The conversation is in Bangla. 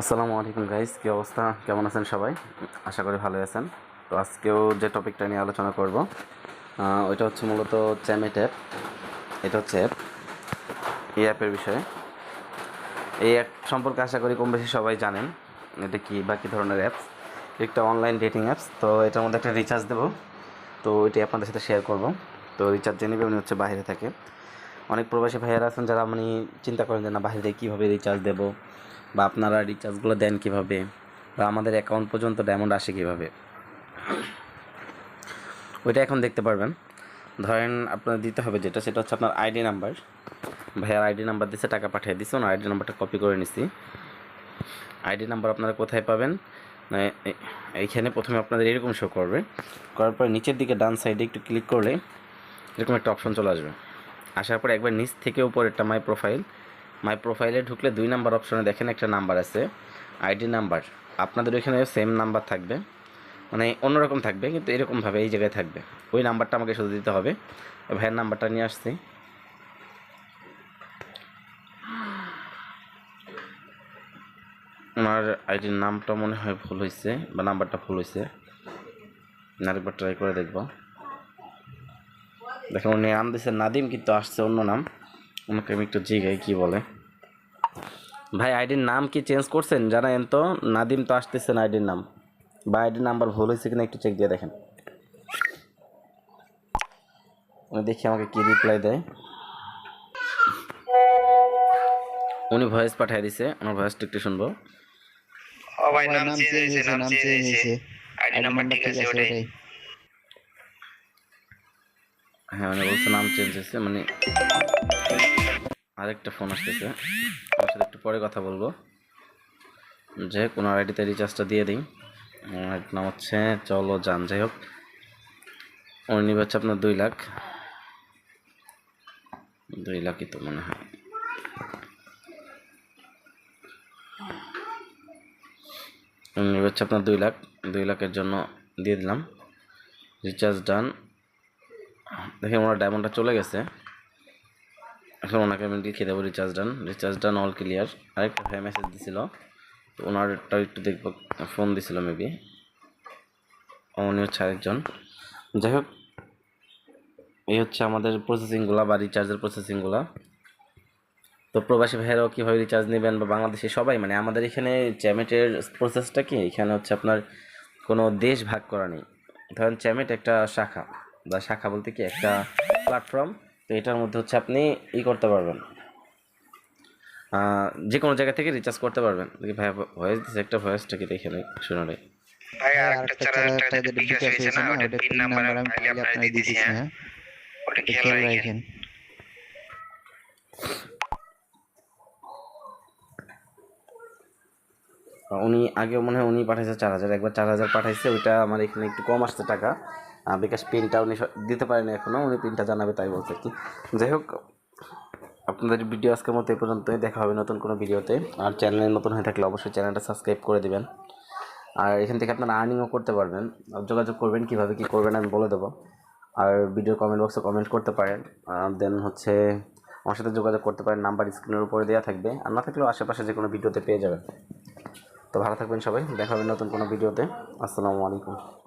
আসসালামু আলাইকুম গাইস, কী অবস্থা? কেমন আছেন সবাই? আশা করি ভালো আছেন। তো আজকেও যে টপিকটা নিয়ে আলোচনা করব ওইটা হচ্ছে মূলত চ্যামেট অ্যাপ। এটা হচ্ছে অ্যাপ, এই অ্যাপের বিষয়ে। এই অ্যাপ সম্পর্কে আশা করি কম বেশি সবাই জানেন, এটা কি বা কী ধরনের অ্যাপস একটা অনলাইন ডেটিং অ্যাপস তো এটার মধ্যে একটা রিচার্জ দেবো। তো এটি আপনাদের সাথে শেয়ার করব। তো রিচার্জ যে নেবে উনি হচ্ছে বাইরে থাকে। অনেক প্রবাসী ভাইয়ারা আছেন যারা মানে চিন্তা করেন যে না, বাইরে কীভাবে রিচার্জ দেবো? বা আপনারা রিচার্জগুলো দেন কীভাবে? বা আমাদের অ্যাকাউন্ট পর্যন্ত ডায়মন্ড আসে কীভাবে? ওইটা এখন দেখতে পারবেন। ধরেন আপনার দিতে হবে যেটা, সেটা হচ্ছে আপনার আইডি নাম্বার ভাইয়ার আইডি নাম্বার দিচ্ছে টাকা পাঠিয়ে দিচ্ছে ওনার আইডি নাম্বারটা কপি করে নিছি। আইডি নাম্বার আপনারা কোথায় পাবেন? এইখানে প্রথমে আপনাদের এরকম শো করবে। করার পরে নিচের দিকে ডান সাইডে একটু ক্লিক করলে এরকম একটা অপশন চলে আসবে। আসার পরে একবার নিচ থেকে উপর একটা মাই প্রোফাইল মাই প্রোফাইলে ঢুকলে দুই নাম্বার অপশনে দেখেন একটা নাম্বার আছে আইডি নাম্বার আপনাদের ওইখানে সেম নাম্বার থাকবে মানে অন্যরকম থাকবে, কিন্তু এরকমভাবে এই জায়গায় থাকবে। ওই নাম্বারটা আমাকে শুধু দিতে হবে। ভাইয়ের নাম্বারটা নিয়ে আসছি। ওনার আইডির নামটা মনে হয় ভুল হয়েছে বা নাম্বারটা ভুল হয়েছে আরেকবার ট্রাই করে দেখব। দেখেন উনি নাম দিয়েছে নাদিম কিন্তু আসছে অন্য নাম। ওনাকে আমি একটু জিগাই কি বলে? ভাই আইডির নাম কি চেঞ্জ করছেন? জানায়েন তো নাদিম তো আসতেছে না আইডির নাম। বা আইডির নাম্বার ভুল হয়েছে কিনা একটু চেক দিয়ে দেখেন। উনি দেখি আমাকে কি রিপ্লাই দেয়। উনি ভয়েস পাঠিয়ে দিছে আমার ভয়েসটা একটু শুনব। ও ভাই নাম চেঞ্জ হয়েছে নাম চেঞ্জ হয়েছে। আইডি নাম্বার ঠিক আছে ওটাই। হ্যাঁ মানে বলছে নাম চেঞ্জ হয়েছে মানে আরেকটা ফোন আসতেছে। সাথে একটু পরে কথা বলব। যে কোনো আইডিতে রিচার্জটা দিয়ে দিই। আমার নাম হচ্ছে চলো যান। যাই হোক উনি নিবে হচ্ছে আপনার দুই লাখ। দুই লাখই তো মনে হয়। হচ্ছে আপনার দুই লাখ। দুই লাখের জন্য দিয়ে দিলাম। রিচার্জ ডান দেখেন ওনার ডায়মন্ডটা চলে গেছে। এখন ওনাকে আমি লিখে দেবো recharge done recharge done all clear আরেকটা ভাই মেসেজ দিছিল। তো ওনারটা একটু দেখব। ফোন দিছিল মেবি উনি হচ্ছে আরেকজন। যাই হোক, এই হচ্ছে আমাদের প্রসেসিংগুলো বা রিচার্জের প্রসেসিংগুলো তো প্রবাসী ভাইয়েরাও কীভাবে রিচার্জ নেবেন বা বাংলাদেশে সবাই মানে আমাদের এখানে চ্যামেটের প্রসেসটা কি? এখানে হচ্ছে আপনার কোনো দেশ ভাগ করা নেই। ধরেন চ্যামেট একটা শাখা। বা শাখা বলতে কি একটা প্ল্যাটফর্ম তো এটার মধ্যে হচ্ছে আপনি ই করতে পারবেন। আহ, যে কোনো জায়গা থেকে রিচার্জ করতে পারবেন। দেখি ভাই ভয়েস দিচ্ছে একটা ভয়েসটা কি দেখে নেই শুনে নেই ভাই আর আর একটা একটা চার হাজার টাকা টাকা যেটা বিকাশ হয়েছে না ওটা পিন নাম্বার আমি ফাইলে আপনার দিয়ে দিছি হ্যাঁ। ওটা খেয়াল রাখেন রাখেন। উনি আগে মনে হয় উনি পাঠাইছে চার হাজার একবার চার হাজার পাঠাইছে ওইটা আমার এখানে একটু কম আসছে টাকা। বিকাশ পিনটা উনি দিতে পারেন এখনও উনি পিনটা জানাবে তাই বলছে কি যাই হোক, আপনাদের ভিডিও আজকের মতো এই পর্যন্তই। দেখা হবে নতুন কোনো ভিডিওতে। আর চ্যানেলে নতুন হয়ে থাকলে অবশ্যই চ্যানেলটা সাবস্ক্রাইব করে দেবেন। আর এখান থেকে আপনারা আর্নিংও করতে পারবেন। যোগাযোগ করবেন, কীভাবে কী করবেন আমি বলে দেবো। আর ভিডিও কমেন্ট বক্সে কমেন্ট করতে পারেন। দেন হচ্ছে আমার সাথে যোগাযোগ করতে পারেন। নাম্বার স্ক্রিনের উপরে দেওয়া থাকবে। আর না থাকলেও আশেপাশে যে কোনো ভিডিওতে পেয়ে যাবেন। তো ভালো থাকবেন সবাই। দেখা হবে নতুন কোনো ভিডিওতে আসসালামু আলাইকুম।